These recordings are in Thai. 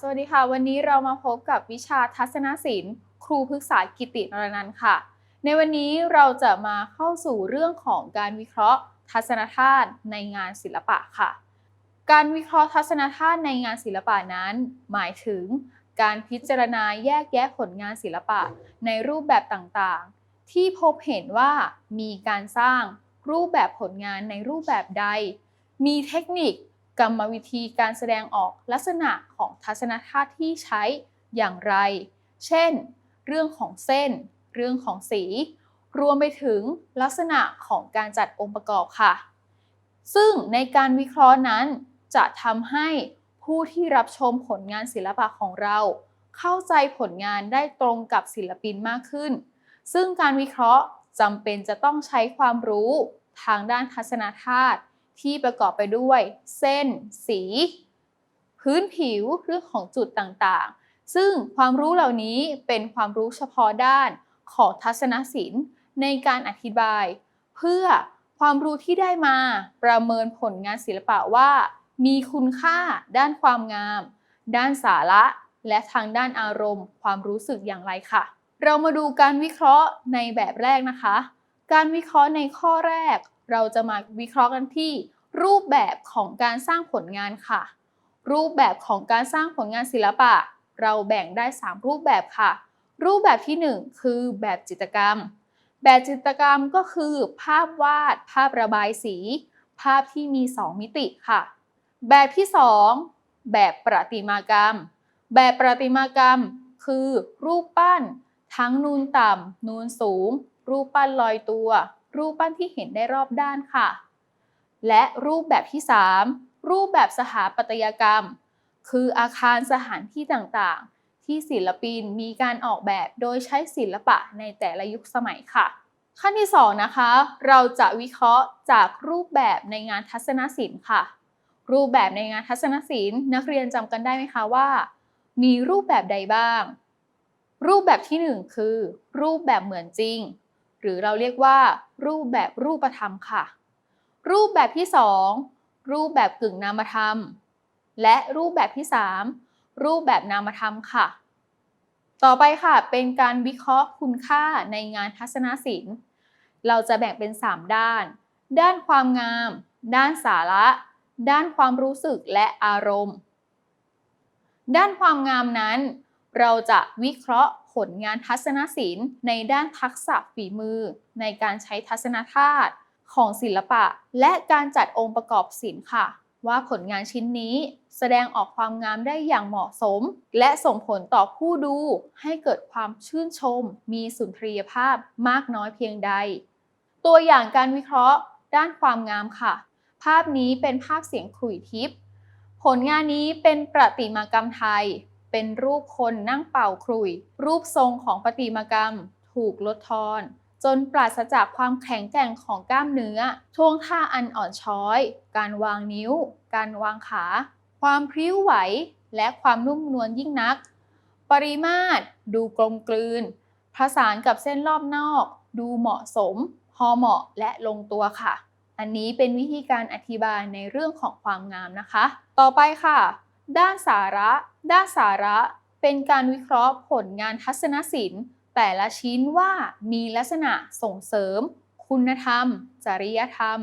สวัสดีค่ะ วันนี้เรามาพบกับวิชาทัศนศิลป์ ครูพฤกษากิตินรนันท์ค่ะ ในวันนี้เราจะมาเข้าสู่เรื่องของการวิเคราะห์ ทัศนธาตุในงานศิลปะค่ะ การวิเคราะห์ทัศนธาตุในงานศิลปะนั้น หมายถึง การพิจารณาแยกแยะผลงานศิลปะในรูปแบบต่างๆ ที่พบเห็นว่ามีการสร้างรูปแบบผลงานในรูปแบบใด มีเทคนิค กรรมวิธีการแสดงออกลักษณะของทัศนธาตุที่ใช้อย่างไร เช่น เรื่องของเส้น เรื่องของสี รวมไปถึงลักษณะของการจัดองค์ประกอบค่ะ ซึ่งในการวิเคราะห์นั้น จะทำให้ผู้ที่รับชมผลงานศิลปะของเรา เข้าใจผลงานได้ตรงกับศิลปินมากขึ้น ซึ่งการวิเคราะห์จำเป็นจะต้องใช้ความรู้ทางด้านทัศนธาตุ ที่ประกอบไปด้วย เส้น สี พื้นผิวเรื่องของจุดต่างๆ ซึ่งความรู้เหล่านี้เป็นความรู้เฉพาะด้านของทัศนศิลป์ ในการอธิบาย เพื่อความรู้ที่ได้มาประเมินผลงานศิลปะว่า มีคุณค่าด้านความงาม ด้านสาระ และทางด้านอารมณ์ ความรู้สึกอย่างไรค่ะ เรามาดูการวิเคราะห์ในแบบแรกนะคะ การวิเคราะห์ในข้อแรก เราจะมาวิเคราะห์กันที่ รูปแบบของการสร้างผลงานค่ะ รูปแบบของการสร้างผลงานศิลปะ เราแบ่งได้ 3 รูปแบบค่ะ รูปแบบที่ 1 คือแบบจิตรกรรม แบบจิตรกรรมก็คือ ภาพวาด ภาพระบายสี ภาพที่มี 2 มิติค่ะ แบบที่ 2 แบบประติมากรรม แบบประติมากรรม คือรูปปั้น ทั้งนูนต่ำนูนสูง รูปปั้นลอยตัว รูปปั้นที่เห็นได้รอบด้านค่ะ และรูปแบบที่ 3 รูปแบบสถาปัตยกรรม คืออาคารสถานที่ต่างๆ ที่ศิลปินมีการออกแบบโดยใช้ศิลปะในแต่ละยุคสมัยค่ะ ขั้นที่ 2 นะคะ เราจะวิเคราะห์จากรูปแบบในงานทัศนศิลป์ค่ะ รูปแบบในงานทัศนศิลป์ นักเรียนจำกันได้ไหมคะว่า มีรูปแบบใดบ้างรูปแบบที่ 1 คือ รูปแบบเหมือนจริง หรือเราเรียกว่า รูปแบบรูปธรรมค่ะ รูปแบบที่ 2 รูปแบบกึ่งนามธรรม และรูปแบบที่ 3 รูปแบบนามธรรมค่ะ ต่อไปค่ะ เป็นการวิเคราะห์คุณค่าในงานทัศนศิลป์ เราจะแบ่งเป็น 3 ด้าน ด้านความงาม ด้านสาระ ด้านความรู้สึกและอารมณ์ ด้านความงามนั้น เราจะวิเคราะห์ผลงานทัศนศิลป์ ในด้านทักษะฝีมือ ในการใช้ทัศนธาตุของศิลปะ และการจัดองค์ประกอบศิลป์ค่ะ ว่าผลงานชิ้นนี้ แสดงออกความงามได้อย่างเหมาะสม และส่งผลต่อผู้ดู ให้เกิดความชื่นชม มีสุนทรียภาพมากน้อยเพียงใด ตัวอย่างการวิเคราะห์ ด้านความงามค่ะ ภาพนี้เป็นภาพเสียงขลุ่ยทิพย์ผลงานนี้เป็นประติมากรรมไทย เป็นรูปคนนั่งเป่าขลุ่ยรูปทรงของประติมากรรม ถูกลดทอน จนปราศจากความแข็งแกร่งของกล้ามเนื้อ ท่วงท่าอันอ่อนช้อย การวางนิ้ว การวางขา ความพริ้วไหว และความนุ่มนวลยิ่งนัก ปริมาตร ดูกลมกลืน ผสานกับเส้นรอบนอก ดูเหมาะสม พอเหมาะและลงตัวค่ะ อันนี้เป็นวิธีการอธิบายในเรื่องของความงามนะคะ ต่อไปค่ะ ด้านสาระ ด้านสาระ เป็นการวิเคราะห์ผลงานทัศนศิลป์ แต่ละชิ้นว่ามีลักษณะส่งเสริม คุณธรรม จริยธรรม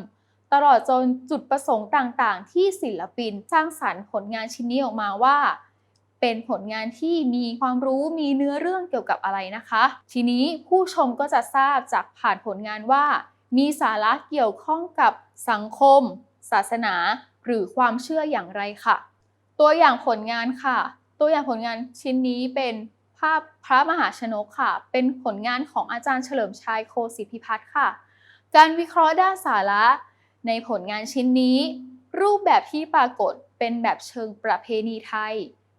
ตลอดจนจุดประสงค์ต่างๆ ที่ศิลปินสร้างสรรค์ผลงานชิ้นนี้ออกมาว่า เป็นผลงานที่มีความรู้มีเนื้อเรื่องเกี่ยวกับอะไรนะคะ ทีนี้ผู้ชมก็จะทราบจากผ่านผลงานว่า มีสาระเกี่ยวข้องกับสังคม ศาสนา หรือความเชื่ออย่างไรค่ะ ตัวอย่างผลงานค่ะ ตัวอย่างผลงานชิ้นนี้เป็นภาพพระมหาชนกค่ะ เป็นผลงานของอาจารย์เฉลิมชัยโคศิพิพัฒน์ค่ะ การวิเคราะห์ด้านสาระ ในผลงานชิ้นนี้ รูปแบบที่ปรากฏเป็นแบบเชิงประเพณีไทย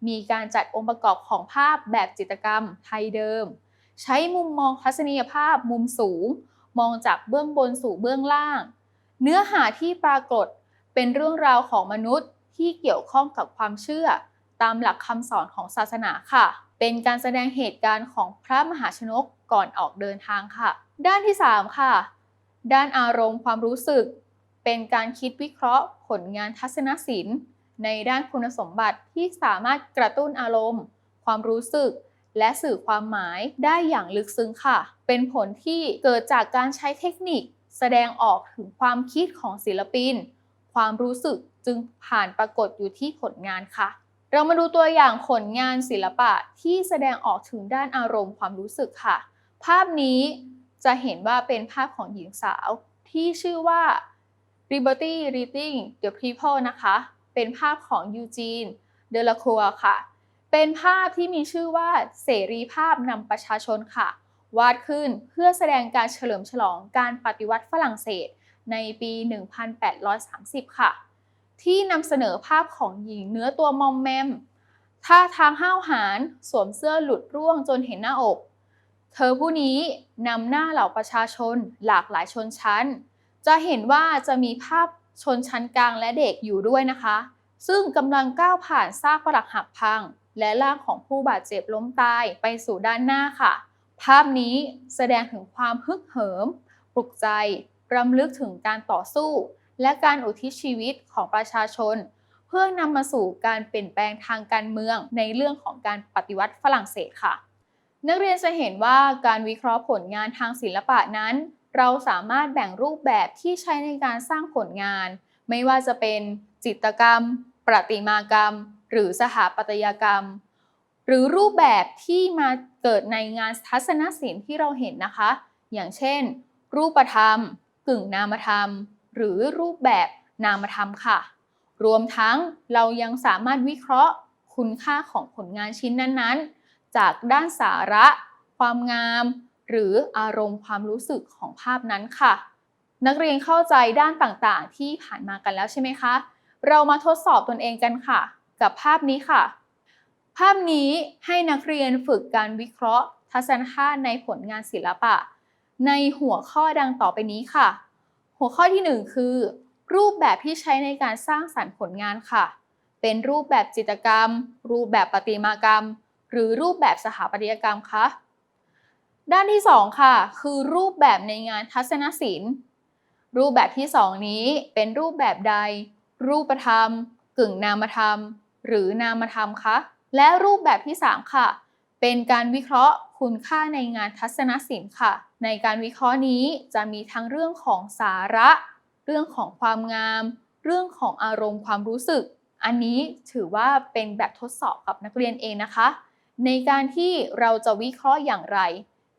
มีการจัดองค์ประกอบของภาพแบบจิตรกรรมไทยเดิม ใช้มุมมองทัศนียภาพมุมสูง มองจากเบื้องบนสู่เบื้องล่าง เนื้อหาที่ปรากฏเป็นเรื่องราวของมนุษย์ ที่เกี่ยวข้องกับความเชื่อ ตามหลักคำสอนของศาสนาค่ะ เป็นการแสดงเหตุการณ์ของพระมหาชนกก่อนออกเดินทางค่ะ ด้านที่ 3 ค่ะ ด้านอารมณ์ความรู้สึก เป็นการคิดวิเคราะห์ ผลงานทัศนศิลป์ ในด้านคุณสมบัติที่สามารถกระตุ้นอารมณ์ ความรู้สึกและสื่อความหมายได้อย่างลึกซึ้งค่ะ เป็นผลที่เกิดจากการใช้เทคนิค แสดงออกถึงความคิดของศิลปิน ความรู้สึก จึงผ่านปรากฏอยู่ที่ผลงานค่ะ เรามาดูตัวอย่างผลงานศิลปะที่แสดงออกถึงด้านอารมณ์ความรู้สึกค่ะ ภาพนี้จะเห็นว่าเป็นภาพของหญิงสาวที่ชื่อว่า Liberty Reading the People นะคะ เป็นภาพของยูจีนเดลาครัวค่ะ เป็นภาพที่มีชื่อว่าเสรีภาพนำประชาชนค่ะ วาดขึ้นเพื่อแสดงการเฉลิมฉลองการปฏิวัติฝรั่งเศสในปี 1830 ค่ะ ที่นำเสนอภาพของหญิงเนื้อตัวมอมแมมท่าทางห้าวหาญสวมเสื้อหลุดร่วงจนเห็นหน้าอก เธอผู้นี้นำหน้าเหล่าประชาชนหลากหลายชนชั้น จะเห็นว่าจะมีภาพชนชั้นกลางและเด็กอยู่ด้วยนะคะ ซึ่งกำลังก้าวผ่านซากปรักหักพัง และร่างของผู้บาดเจ็บล้มตายไปสู่ด้านหน้าค่ะ ภาพนี้แสดงถึงความฮึกเหิม ปลุกใจรำลึกถึงการต่อสู้ และการอุทิศชีวิตของประชาชน เพื่อนำมาสู่การเปลี่ยนแปลงทางการเมืองในเรื่องของการปฏิวัติฝรั่งเศสค่ะ นักเรียนจะเห็นว่าการวิเคราะห์ผลงานทางศิลปะนั้น เราสามารถแบ่งรูปแบบที่ใช้ในการสร้างผลงาน ไม่ว่าจะเป็นจิตรกรรม ประติมากรรม หรือสถาปัตยกรรม หรือรูปแบบที่มาเกิดในงานทัศนศิลป์ที่เราเห็นนะคะ อย่างเช่น รูปธรรม กึ่งนามธรรม หรือรูปแบบนามธรรมค่ะ รวมทั้งเรายังสามารถวิเคราะห์ คุณค่าของผลงานชิ้นนั้นๆ จากด้านสาระ ความงาม หรืออารมณ์ความรู้สึกของภาพนั้นค่ะ นักเรียนเข้าใจด้านต่างๆ ที่ผ่านมากันแล้วใช่ไหมคะ เรามาทดสอบตนเองกันค่ะ กับภาพนี้ค่ะ ภาพนี้ให้นักเรียนฝึกการวิเคราะห์ ทัศนคติในผลงานศิลปะ ในหัวข้อดังต่อไปนี้ค่ะ หัวข้อที่ 1 คือ รูปแบบที่ใช้ในการสร้างสรรค์ผลงานค่ะ เป็นรูปแบบจิตรกรรม รูปแบบประติมากรรม หรือรูปแบบสถาปัตยกรรมคะด้านที่ 2 ค่ะ คือรูปแบบในงานทัศนศิลป์ รูปแบบที่ 2 นี้เป็นรูปแบบใด รูปธรรม กึ่งนามธรรม หรือนามธรรมคะและรูปแบบที่ 3 ค่ะ เป็นการวิเคราะห์คุณค่าในงานทัศนศิลป์ค่ะ ในการวิเคราะห์นี้จะมีทั้งเรื่องของสาระ เรื่องของความงาม เรื่องของอารมณ์ความรู้สึก อันนี้ถือว่าเป็นแบบทดสอบกับนักเรียนเองนะคะ ในการที่เราจะวิเคราะห์อย่างไร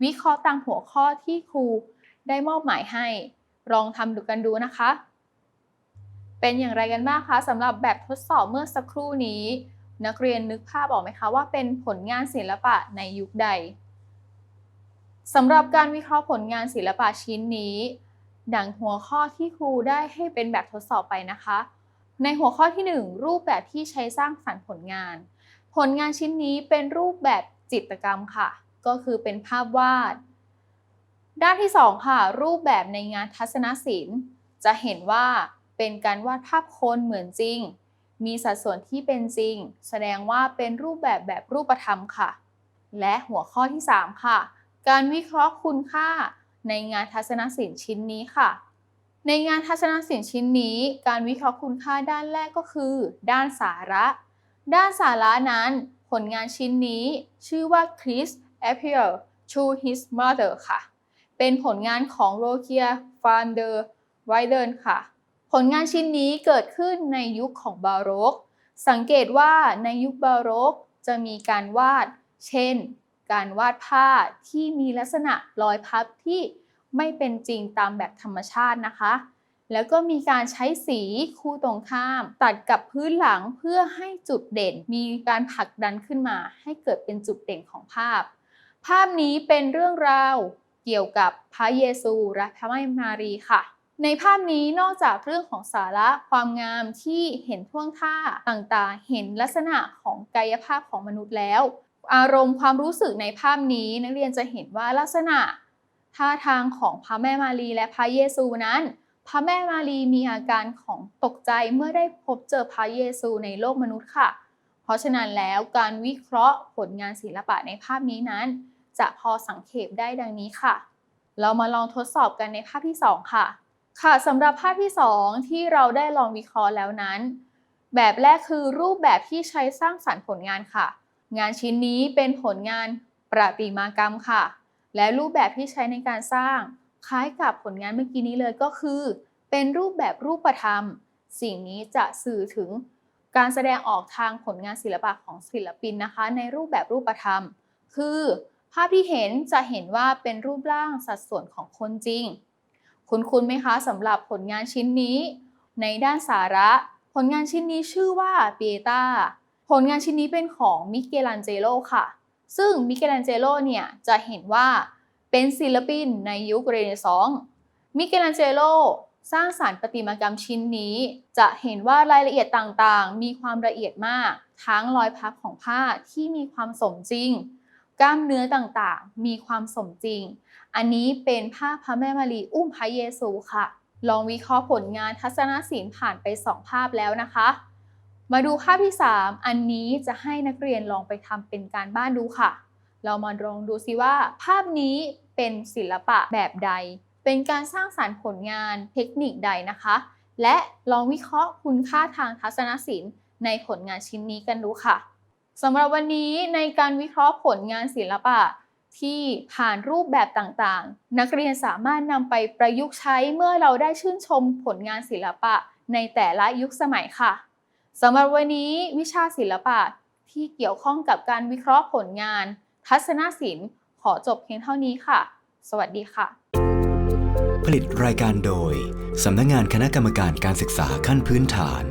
วิเคราะห์ตามหัวข้อที่ครูได้มอบหมายให้ ลองทำดูกันดูนะคะ เป็นอย่างไรกันบ้างคะสำหรับแบบทดสอบเมื่อสักครู่นี้ นักเรียนนึกภาพออกไหมคะว่าเป็นผลงานศิลปะในยุคใด สำหรับการวิเคราะห์ผลงานศิลปะชิ้นนี้ดังหัวข้อที่ครูได้ให้เป็นแบบทดสอบไปนะคะ ในหัวข้อที่ 1 รูปแบบที่ใช้สร้างสรรค์ผลงาน ผลงานชิ้นนี้เป็นรูปแบบจิตรกรรมค่ะ ก็คือเป็นภาพวาด ด้านที่ 2 ค่ะ รูปแบบในงานทัศนศิลป์ จะเห็นว่าเป็นการวาดภาพคนเหมือนจริง มีสัดส่วนที่เป็นจริง แสดงว่าเป็นรูปแบบแบบรูปธรรมค่ะ และหัวข้อที่ 3 ค่ะ การวิเคราะห์คุณค่าในงานทัศนศิลป์ชิ้นนี้ค่ะ ในงานทัศนศิลป์ชิ้นนี้ การวิเคราะห์คุณค่าด้านแรกก็คือ ด้านสาระ ด้านสาระนั้น ผลงานชิ้นนี้ ชื่อว่า Chris appeal to his mother ค่ะ เป็นผลงานของโรเคียฟานเดอร์ไวเดนค่ะ ผลงานชิ้นนี้เกิดขึ้นในยุคของบาโรก สังเกตว่าในยุคบาโรกจะมีการวาด เช่น การวาดผ้าที่มีลักษณะรอยพับที่ไม่เป็นจริงตามแบบธรรมชาตินะคะ แล้วก็มีการใช้สีคู่ตรงข้าม ตัดกับพื้นหลังเพื่อให้จุดเด่น มีการผลักดันขึ้นมา ให้เกิดเป็นจุดเด่นของภาพ ภาพนี้เป็นเรื่องราวเกี่ยวกับพระเยซูและพระแม่มารีค่ะ ในภาพนี้นอกจากเรื่องของสาระความงามที่เห็นท่วงท่าต่างๆ เห็นลักษณะของกายภาพของมนุษย์แล้ว อารมณ์ความรู้สึกในภาพนี้นักเรียนจะเห็นว่าลักษณะท่าทางของพระแม่มารีและพระเยซูนั้น พระแม่มารีมีอาการของตกใจเมื่อได้พบเจอพระเยซูในโลกมนุษย์ค่ะ เพราะฉะนั้นแล้วการวิเคราะห์ผลงานศิลปะในภาพนี้นั้น จะพอสังเขปได้ดังนี้ค่ะ เรามาลองทดสอบกันในภาพที่ 2 ค่ะ ค่ะสำหรับภาพที่ 2 ที่เราได้ลองวิเคราะห์แล้วนั้น แบบแรกคือรูปแบบที่ใช้สร้างสรรค์ผลงานค่ะ งานชิ้นนี้เป็นผลงานประติมากรรมค่ะ และรูปแบบที่ใช้ในการสร้าง คล้ายกับผลงานเมื่อกี้นี้เลยก็คือ เป็นรูปแบบรูปธรรม สิ่งนี้จะสื่อถึงการแสดงออกทางผลงานศิลปะของศิลปินนะคะ ในรูปแบบรูปธรรม คือ ภาพที่เห็นจะเห็นว่าเป็นรูปร่างสัดส่วนของคนจริง คุณคุณไหมคะสำหรับผลงานชิ้นนี้ ในด้านสาระ ผลงานชิ้นนี้ชื่อว่าเปียตา ผลงานชิ้นนี้เป็นของมิเกลันเจโลค่ะ ซึ่งมิเกลันเจโลเนี่ยจะเห็นว่าเป็นศิลปินในยุคเรเนซองส์มิเกลันเจโลสร้างสารรค์ประติมากรรมชิ้นนี้ จะเห็นว่ารายละเอียดต่างๆ มีความละเอียดมาก ทั้งรอยพับของผ้าที่มีความสมจริง กล้ามเนื้อต่างๆ มีความสมจริง อันนี้เป็นภาพพระแม่มารีอุ้มพระเยซูค่ะ ลองวิเคราะห์ผลงานทัศนศิลป์ผ่านไป 2 ภาพแล้วนะคะ มาดูภาพที่ 3 อันนี้จะให้นักเรียนลองไปทำเป็นการบ้านดูค่ะ เรามาลองดูซิว่า ภาพนี้เป็นศิลปะแบบใด เป็นการสร้างสารรค์ผลงานเทคนิคใดนะคะ และลองวิเคราะห์คุณค่าทางทัศนศิลป์ ในผลงานชิ้นนี้กันดูค่ะสำหรับวันนี้ในการวิเคราะห์ผลงานศิลปะที่ผ่านรูปแบบต่างๆ นักเรียนสามารถนำไปประยุกต์ใช้เมื่อเราได้ชื่นชมผลงานศิลปะในแต่ละยุคสมัยค่ะ สำหรับวันนี้วิชาศิลปะที่เกี่ยวข้องกับการวิเคราะห์ผลงาน ทัศนศิลป์ ขอจบเพียงเท่านี้ค่ะ สวัสดีค่ะ ผลิตรายการโดย สำนักงานคณะกรรมการการศึกษาขั้นพื้นฐาน